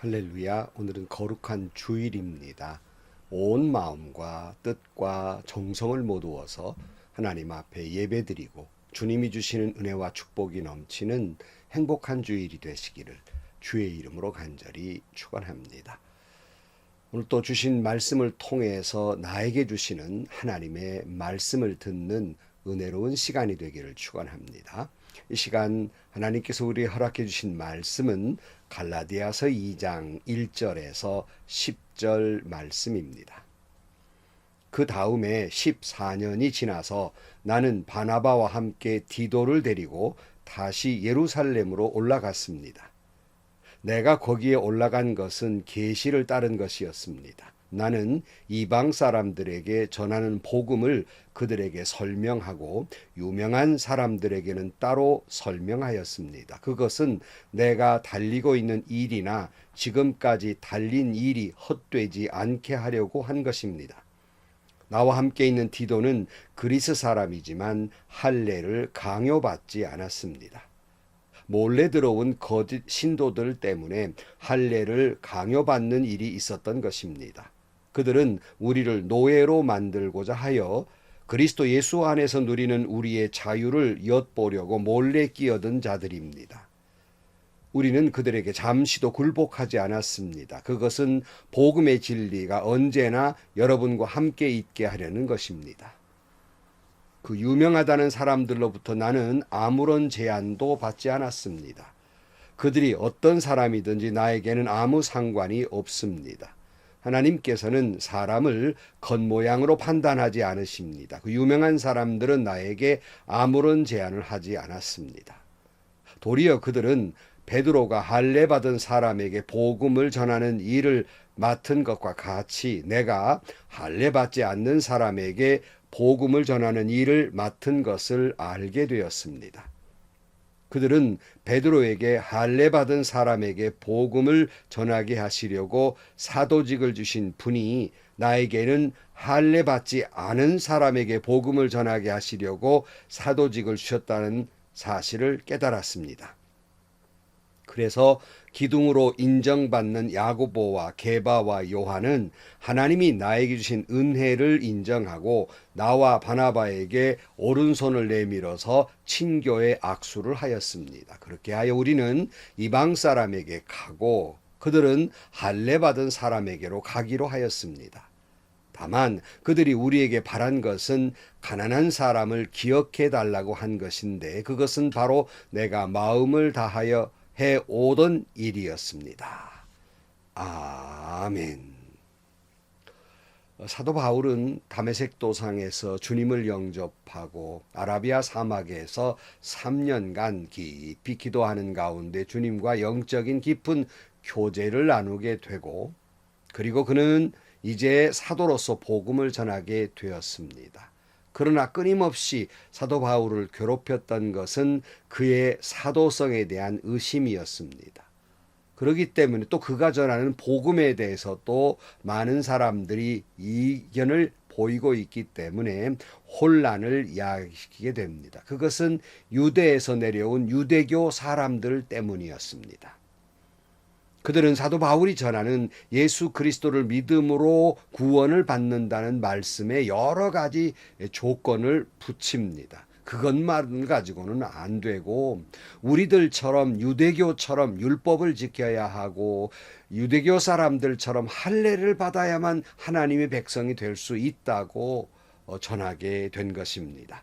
할렐루야. 오늘은 거룩한 주일입니다. 온 마음과 뜻과 정성을 모두어서 하나님 앞에 예배드리고 주님이 주시는 은혜와 축복이 넘치는 행복한 주일이 되시기를 주의 이름으로 간절히 축원합니다. 오늘 또 주신 말씀을 통해서 나에게 주시는 하나님의 말씀을 듣는 은혜로운 시간이 되기를 축원합니다. 이 시간 하나님께서 우리 허락해 주신 말씀은 갈라디아서 2장 1절에서 10절 말씀입니다. 그 다음에 14년이 지나서 나는 바나바와 함께 디도를 데리고 다시 예루살렘으로 올라갔습니다. 내가 거기에 올라간 것은 계시를 따른 것이었습니다. 나는 이방 사람들에게 전하는 복음을 그들에게 설명하고 유명한 사람들에게는 따로 설명하였습니다. 그것은 내가 달리고 있는 일이나 지금까지 달린 일이 헛되지 않게 하려고 한 것입니다. 나와 함께 있는 디도는 그리스 사람이지만 할례를 강요받지 않았습니다. 몰래 들어온 거짓 신도들 때문에 할례를 강요받는 일이 있었던 것입니다. 그들은 우리를 노예로 만들고자 하여 그리스도 예수 안에서 누리는 우리의 자유를 엿보려고 몰래 끼어든 자들입니다. 우리는 그들에게 잠시도 굴복하지 않았습니다. 그것은 복음의 진리가 언제나 여러분과 함께 있게 하려는 것입니다. 그 유명하다는 사람들로부터 나는 아무런 제한도 받지 않았습니다. 그들이 어떤 사람이든지 나에게는 아무 상관이 없습니다. 하나님께서는 사람을 겉모양으로 판단하지 않으십니다. 그 유명한 사람들은 나에게 아무런 제한을 하지 않았습니다. 도리어 그들은 베드로가 할례 받은 사람에게 복음을 전하는 일을 맡은 것과 같이 내가 할례 받지 않는 사람에게 복음을 전하는 일을 맡은 것을 알게 되었습니다. 그들은 베드로에게 할례 받은 사람에게 복음을 전하게 하시려고 사도직을 주신 분이 나에게는 할례 받지 않은 사람에게 복음을 전하게 하시려고 사도직을 주셨다는 사실을 깨달았습니다. 그래서 기둥으로 인정받는 야고보와 게바와 요한은 하나님이 나에게 주신 은혜를 인정하고 나와 바나바에게 오른손을 내밀어서 친교의 악수를 하였습니다. 그렇게 하여 우리는 이방 사람에게 가고 그들은 할례 받은 사람에게로 가기로 하였습니다. 다만 그들이 우리에게 바란 것은 가난한 사람을 기억해 달라고 한 것인데 그것은 바로 내가 마음을 다하여 해 오던 일이었습니다. 아멘. 사도 바울은 다메섹 도상에서 주님을 영접하고 아라비아 사막에서 3년간 깊이 기도하는 가운데 주님과 영적인 깊은 교제를 나누게 되고 그리고 그는 이제 사도로서 복음을 전하게 되었습니다. 그러나 끊임없이 사도 바울을 괴롭혔던 것은 그의 사도성에 대한 의심이었습니다. 그렇기 때문에 또 그가 전하는 복음에 대해서 또 많은 사람들이 이견을 보이고 있기 때문에 혼란을 야기시키게 됩니다. 그것은 유대에서 내려온 유대교 사람들 때문이었습니다. 그들은 사도 바울이 전하는 예수 그리스도를 믿음으로 구원을 받는다는 말씀에 여러 가지 조건을 붙입니다. 그것만 가지고는 안 되고 우리들처럼 유대교처럼 율법을 지켜야 하고 유대교 사람들처럼 할례를 받아야만 하나님의 백성이 될 수 있다고 어, 전하게 된 것입니다.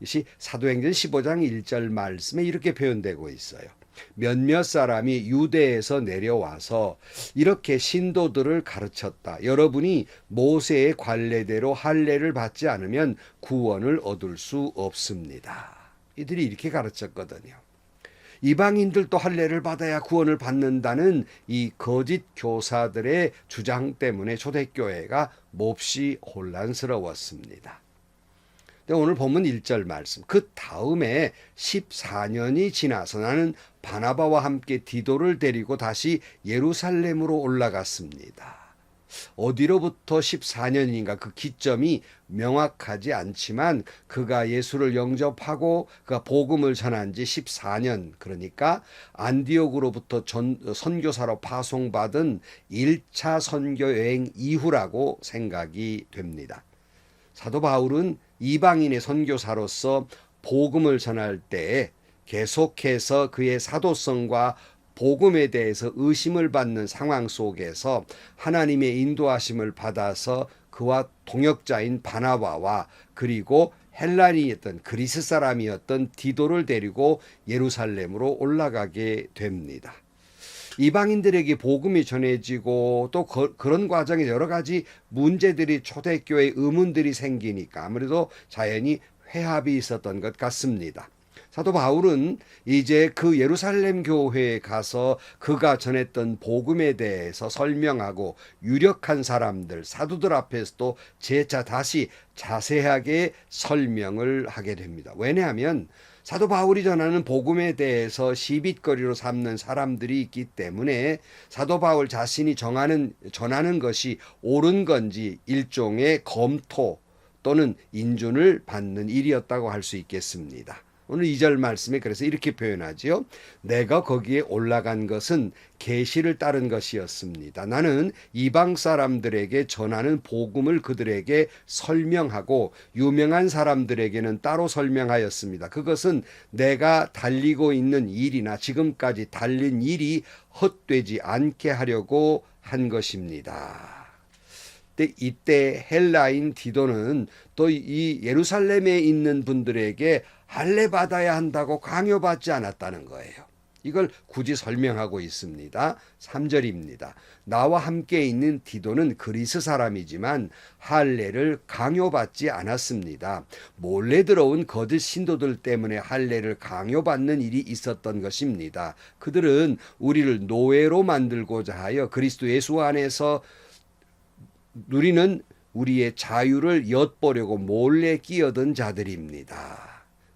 이것이 사도행전 15장 1절 말씀에 이렇게 표현되고 있어요. 몇몇 사람이 유대에서 내려와서 이렇게 신도들을 가르쳤다. 여러분이 모세의 관례대로 할례를 받지 않으면 구원을 얻을 수 없습니다. 이들이 이렇게 가르쳤거든요. 이방인들도 할례를 받아야 구원을 받는다는 이 거짓 교사들의 주장 때문에 초대교회가 몹시 혼란스러웠습니다. 오늘 본문 1절 말씀. 그 다음에 14년이 지나서 나는 바나바와 함께 디도를 데리고 다시 예루살렘으로 올라갔습니다. 어디로부터 14년인가 그 기점이 명확하지 않지만 그가 예수를 영접하고 그가 복음을 전한 지 14년 그러니까 안디옥으로부터 전, 선교사로 파송받은 1차 선교 여행 이후라고 생각이 됩니다. 사도 바울은 이방인의 선교사로서 복음을 전할 때 계속해서 그의 사도성과 복음에 대해서 의심을 받는 상황 속에서 하나님의 인도하심을 받아서 그와 동역자인 바나바와 그리고 헬라니였던 그리스 사람이었던 디도를 데리고 예루살렘으로 올라가게 됩니다. 이방인들에게 복음이 전해지고 또 그, 런 과정에 여러 가지 문제들이 초대교회 의문들이 생기니까 아무래도 자연히 회합이 있었던 것 같습니다. 사도 바울은 이제 그 예루살렘 교회에 가서 그가 전했던 복음에 대해서 설명하고 유력한 사람들, 사도들 앞에서도 재차 다시 자세하게 설명을 하게 됩니다. 왜냐하면 사도 바울이 전하는 복음에 대해서 시빗거리로 삼는 사람들이 있기 때문에 사도 바울 자신이 정하는 전하는 것이 옳은 건지 일종의 검토 또는 인준을 받는 일이었다고 할 수 있겠습니다. 오늘 2절 말씀에 그래서 이렇게 표현하지요. 내가 거기에 올라간 것은 계시를 따른 것이었습니다. 나는 이방 사람들에게 전하는 복음을 그들에게 설명하고 유명한 사람들에게는 따로 설명하였습니다. 그것은 내가 달리고 있는 일이나 지금까지 달린 일이 헛되지 않게 하려고 한 것입니다. 때 이때 헬라인 디도는 또 이 예루살렘에 있는 분들에게 할례 받아야 한다고 강요받지 않았다는 거예요. 이걸 굳이 설명하고 있습니다. 3절입니다. 나와 함께 있는 디도는 그리스 사람이지만 할례를 강요받지 않았습니다. 몰래 들어온 거짓 신도들 때문에 할례를 강요받는 일이 있었던 것입니다. 그들은 우리를 노예로 만들고자 하여 그리스도 예수 안에서 누리는 우리의 자유를 엿보려고 몰래 끼어든 자들입니다.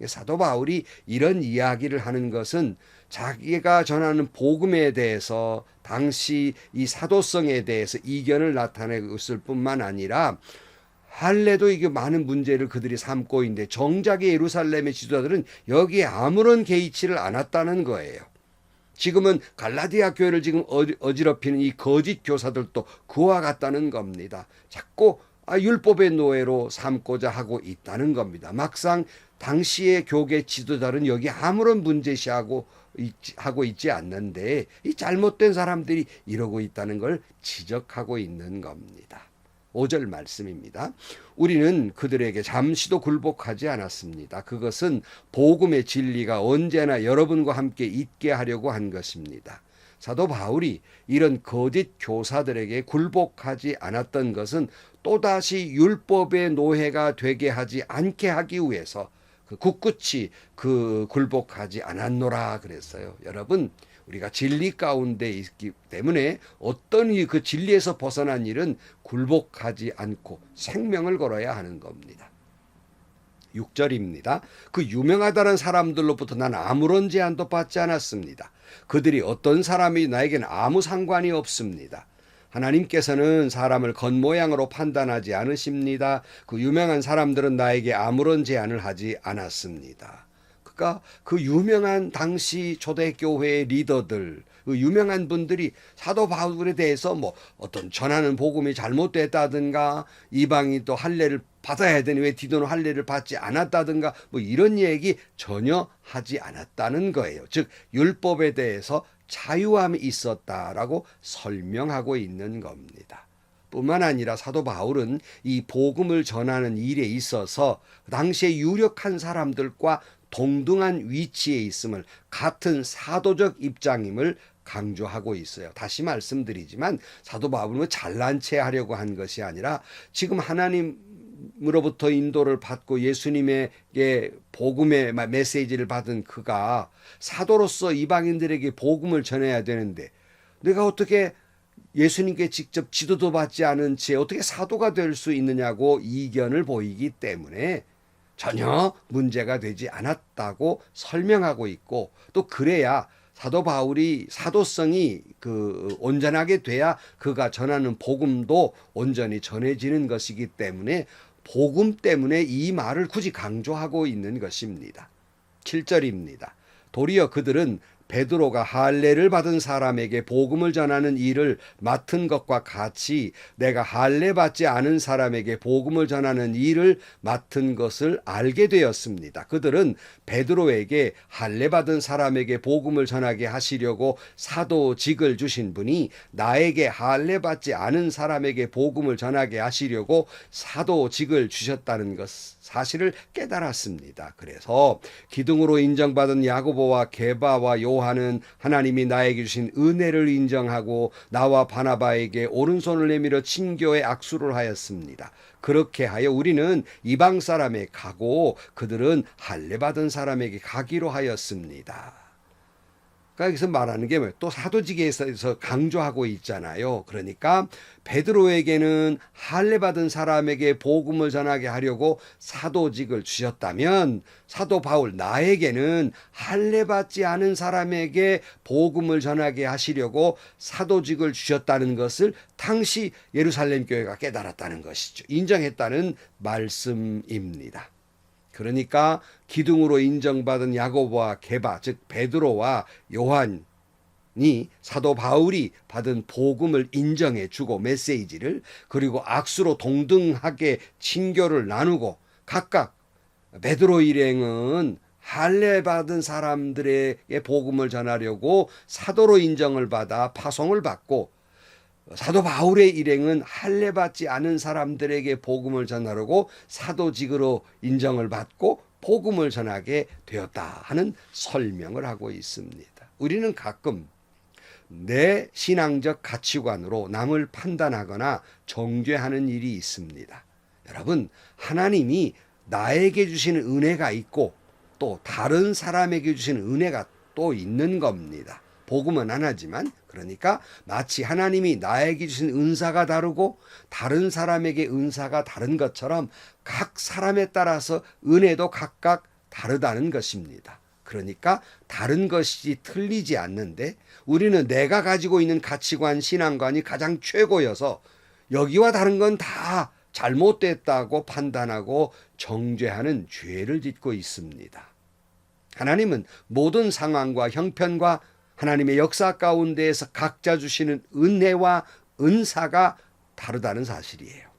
사도 바울이 이런 이야기를 하는 것은 자기가 전하는 복음에 대해서 당시 이 사도성에 대해서 이견을 나타내었을 뿐만 아니라 할례도 이게 많은 문제를 그들이 삼고 있는데 정작의 예루살렘의 지도자들은 여기에 아무런 개의치를 않았다는 거예요. 지금은 갈라디아 교회를 지금 어지럽히는 이 거짓 교사들도 그와 같다는 겁니다. 자꾸 아, 율법의 노예로 삼고자 하고 있다는 겁니다. 막상 당시의 교계 지도자는 여기 아무런 문제시하고 있지, 하고 있지 않는데 이 잘못된 사람들이 이러고 있다는 걸 지적하고 있는 겁니다. 5절 말씀입니다. 우리는 그들에게 잠시도 굴복하지 않았습니다. 그것은 복음의 진리가 언제나 여러분과 함께 있게 하려고 한 것입니다. 사도 바울이 이런 거짓 교사들에게 굴복하지 않았던 것은 또다시 율법의 노예가 되게 하지 않게 하기 위해서 그 굳굳이 그 굴복하지 않았노라 그랬어요. 여러분, 우리가 진리 가운데 있기 때문에 어떤 그 진리에서 벗어난 일은 굴복하지 않고 생명을 걸어야 하는 겁니다. 6절입니다. 그 유명하다는 사람들로부터 난 아무런 제한도 받지 않았습니다. 그들이 어떤 사람이 나에게는 아무 상관이 없습니다. 하나님께서는 사람을 겉모양으로 판단하지 않으십니다. 그 유명한 사람들은 나에게 아무런 제한을 하지 않았습니다. 그러니까 그 유명한 당시 초대교회의 리더들, 그 유명한 분들이 사도 바울에 대해서 뭐 어떤 전하는 복음이 잘못됐다든가 이방이 또 할례를 받아야 되니 왜 디도는 할례를 받지 않았다든가 뭐 이런 얘기 전혀 하지 않았다는 거예요. 즉 율법에 대해서 자유함이 있었다라고 설명하고 있는 겁니다. 뿐만 아니라 사도 바울은 이 복음을 전하는 일에 있어서 당시에 유력한 사람들과 동등한 위치에 있음을 같은 사도적 입장임을 강조하고 있어요. 다시 말씀드리지만 사도 바울은 잘난 체 하려고 한 것이 아니라 지금 하나님 으로부터 인도를 받고 예수님에게 복음의 메시지를 받은 그가 사도로서 이방인들에게 복음을 전해야 되는데 내가 어떻게 예수님께 직접 지도도 받지 않은 채 어떻게 사도가 될 수 있느냐고 이견을 보이기 때문에 전혀 문제가 되지 않았다고 설명하고 있고 또 그래야 사도 바울이 사도성이 그 온전하게 돼야 그가 전하는 복음도 온전히 전해지는 것이기 때문에 복음 때문에 이 말을 굳이 강조하고 있는 것입니다. 7절입니다. 도리어 그들은 베드로가 할례를 받은 사람에게 복음을 전하는 일을 맡은 것과 같이 내가 할례 받지 않은 사람에게 복음을 전하는 일을 맡은 것을 알게 되었습니다. 그들은 베드로에게 할례 받은 사람에게 복음을 전하게 하시려고 사도직을 주신 분이 나에게 할례 받지 않은 사람에게 복음을 전하게 하시려고 사도직을 주셨다는 것 사실을 깨달았습니다. 그래서 기둥으로 인정받은 야고보와 게바와 요한은 하나님이 나에게 주신 은혜를 인정하고 나와 바나바에게 오른손을 내밀어 친교의 악수를 하였습니다. 그렇게 하여 우리는 이방 사람에 가고 그들은 할례 받은 사람에게 가기로 하였습니다. 그러니까 여기서 말하는 게 뭐예요? 또 사도직에서 강조하고 있잖아요. 그러니까 베드로에게는 할례 받은 사람에게 복음을 전하게 하려고 사도직을 주셨다면 사도 바울 나에게는 할례 받지 않은 사람에게 복음을 전하게 하시려고 사도직을 주셨다는 것을 당시 예루살렘 교회가 깨달았다는 것이죠. 인정했다는 말씀입니다. 그러니까 기둥으로 인정받은 야고보와 게바 즉 베드로와 요한이 사도 바울이 받은 복음을 인정해 주고 메시지를 그리고 악수로 동등하게 친교를 나누고 각각 베드로 일행은 할례 받은 사람들에게 복음을 전하려고 사도로 인정을 받아 파송을 받고 사도 바울의 일행은 할례 받지 않은 사람들에게 복음을 전하려고 사도직으로 인정을 받고 복음을 전하게 되었다 하는 설명을 하고 있습니다. 우리는 가끔 내 신앙적 가치관으로 남을 판단하거나 정죄하는 일이 있습니다. 여러분, 하나님이 나에게 주시는 은혜가 있고 또 다른 사람에게 주시는 은혜가 또 있는 겁니다. 복음은 하나지만 그러니까 마치 하나님이 나에게 주신 은사가 다르고 다른 사람에게 은사가 다른 것처럼 각 사람에 따라서 은혜도 각각 다르다는 것입니다. 그러니까 다른 것이 틀리지 않는데 우리는 내가 가지고 있는 가치관, 신앙관이 가장 최고여서 여기와 다른 건 다 잘못됐다고 판단하고 정죄하는 죄를 짓고 있습니다. 하나님은 모든 상황과 형편과 하나님의 역사 가운데에서 각자 주시는 은혜와 은사가 다르다는 사실이에요.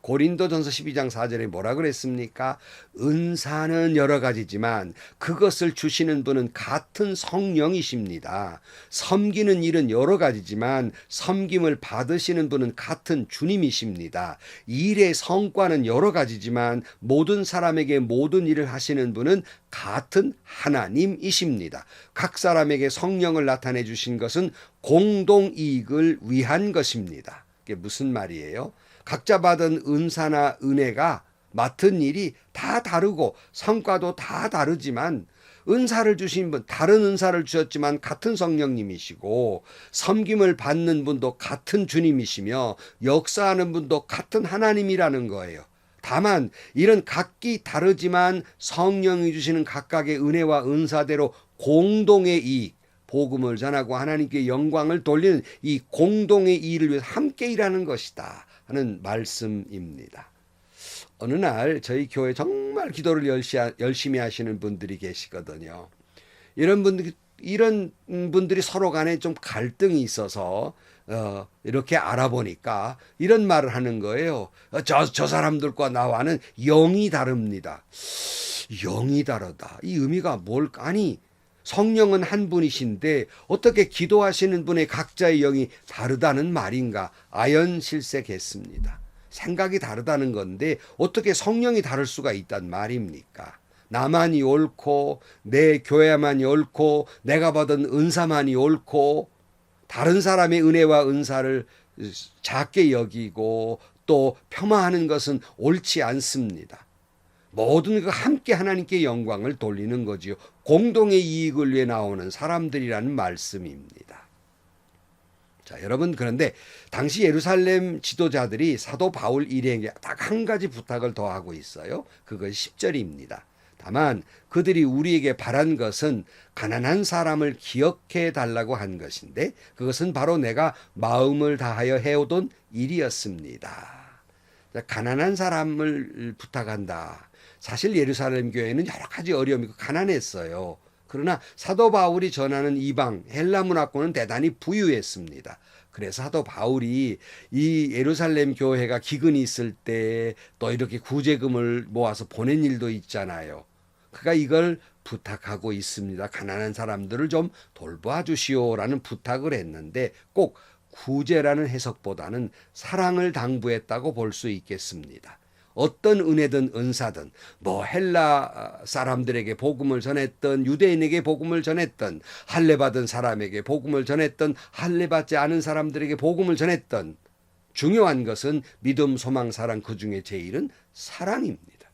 고린도전서 12장 4절에 뭐라 그랬습니까? 은사는 여러 가지지만 그것을 주시는 분은 같은 성령이십니다. 섬기는 일은 여러 가지지만 섬김을 받으시는 분은 같은 주님이십니다. 일의 성과는 여러 가지지만 모든 사람에게 모든 일을 하시는 분은 같은 하나님이십니다. 각 사람에게 성령을 나타내 주신 것은 공동 이익을 위한 것입니다. 이게 무슨 말이에요? 각자 받은 은사나 은혜가 맡은 일이 다 다르고 성과도 다 다르지만 은사를 주신 분, 다른 은사를 주셨지만 같은 성령님이시고 섬김을 받는 분도 같은 주님이시며 역사하는 분도 같은 하나님이라는 거예요. 다만 이런 각기 다르지만 성령이 주시는 각각의 은혜와 은사대로 공동의 이익, 복음을 전하고 하나님께 영광을 돌리는 이 공동의 일을 위해 함께 일하는 것이다 하는 말씀입니다. 어느 날 저희 교회 정말 기도를 열심히 하시는 분들이 계시거든요. 이런 분들 이런 분들이 서로 간에 좀 갈등이 있어서 어, 이렇게 알아보니까 이런 말을 하는 거예요. 저, 저 사람들과 나와는 영이 다릅니다. 영이 다르다. 이 의미가 뭘까? 아니, 성령은 한 분이신데 어떻게 기도하시는 분의 각자의 영이 다르다는 말인가 아연실색했습니다. 생각이 다르다는 건데 어떻게 성령이 다를 수가 있단 말입니까? 나만이 옳고 내 교회만이 옳고 내가 받은 은사만이 옳고 다른 사람의 은혜와 은사를 작게 여기고 또 폄하하는 것은 옳지 않습니다. 모든 그 함께 하나님께 영광을 돌리는 거지요. 공동의 이익을 위해 나오는 사람들이라는 말씀입니다. 자, 여러분 그런데 당시 예루살렘 지도자들이 사도 바울 일행에게 딱 한 가지 부탁을 더 하고 있어요. 그것이 10절입니다. 다만 그들이 우리에게 바란 것은 가난한 사람을 기억해 달라고 한 것인데 그것은 바로 내가 마음을 다하여 해오던 일이었습니다. 자, 가난한 사람을 부탁한다. 사실 예루살렘 교회는 여러 가지 어려움이 있고 가난했어요. 그러나 사도 바울이 전하는 이방 헬라 문화권은 대단히 부유했습니다. 그래서 사도 바울이 이 예루살렘 교회가 기근이 있을 때 또 이렇게 구제금을 모아서 보낸 일도 있잖아요. 그가 이걸 부탁하고 있습니다. 가난한 사람들을 좀 돌봐 주시오라는 부탁을 했는데 꼭 구제라는 해석보다는 사랑을 당부했다고 볼 수 있겠습니다. 어떤 은혜든 은사든 뭐 헬라 사람들에게 복음을 전했던 유대인에게 복음을 전했던 할례 받은 사람에게 복음을 전했던 할례 받지 않은 사람들에게 복음을 전했던 중요한 것은 믿음, 소망, 사랑 그 중에 제일은 사랑입니다.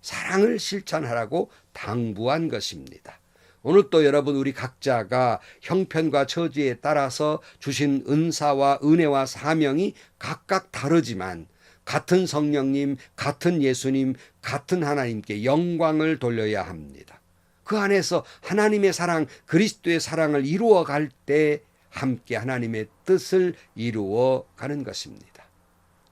사랑을 실천하라고 당부한 것입니다. 오늘 또 여러분 우리 각자가 형편과 처지에 따라서 주신 은사와 은혜와 사명이 각각 다르지만 같은 성령님, 같은 예수님, 같은 하나님께 영광을 돌려야 합니다. 그 안에서 하나님의 사랑, 그리스도의 사랑을 이루어 갈 때 함께 하나님의 뜻을 이루어 가는 것입니다.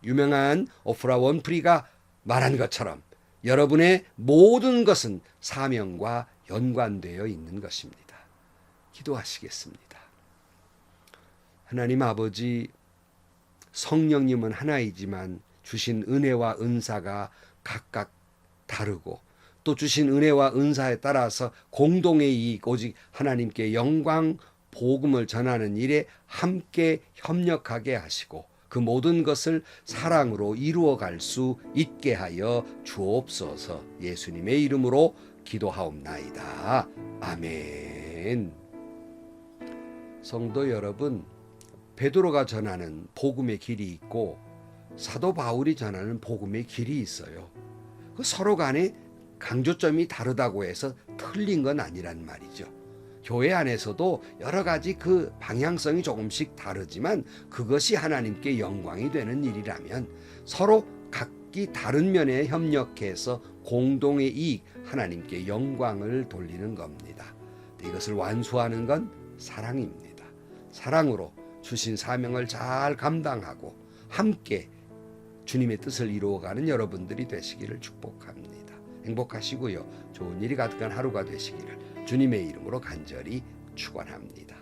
유명한 오프라 원프리가 말한 것처럼 여러분의 모든 것은 사명과 연관되어 있는 것입니다. 기도하시겠습니다. 하나님 아버지, 성령님은 하나이지만 주신 은혜와 은사가 각각 다르고 또 주신 은혜와 은사에 따라서 공동의 이익, 오직 하나님께 영광, 복음을 전하는 일에 함께 협력하게 하시고 그 모든 것을 사랑으로 이루어 갈 수 있게 하여 주옵소서 예수님의 이름으로 기도하옵나이다. 아멘. 성도 여러분, 베드로가 전하는 복음의 길이 있고 사도 바울이 전하는 복음의 길이 있어요. 그 서로 간에 강조점이 다르다고 해서 틀린 건 아니란 말이죠. 교회 안에서도 여러 가지 그 방향성이 조금씩 다르지만 그것이 하나님께 영광이 되는 일이라면 서로 각기 다른 면에 협력해서 공동의 이익, 하나님께 영광을 돌리는 겁니다. 이것을 완수하는 건 사랑입니다. 사랑으로 주신 사명을 잘 감당하고 함께 주님의 뜻을 이루어가는 여러분들이 되시기를 축복합니다. 행복하시고요. 좋은 일이 가득한 하루가 되시기를 주님의 이름으로 간절히 축원합니다.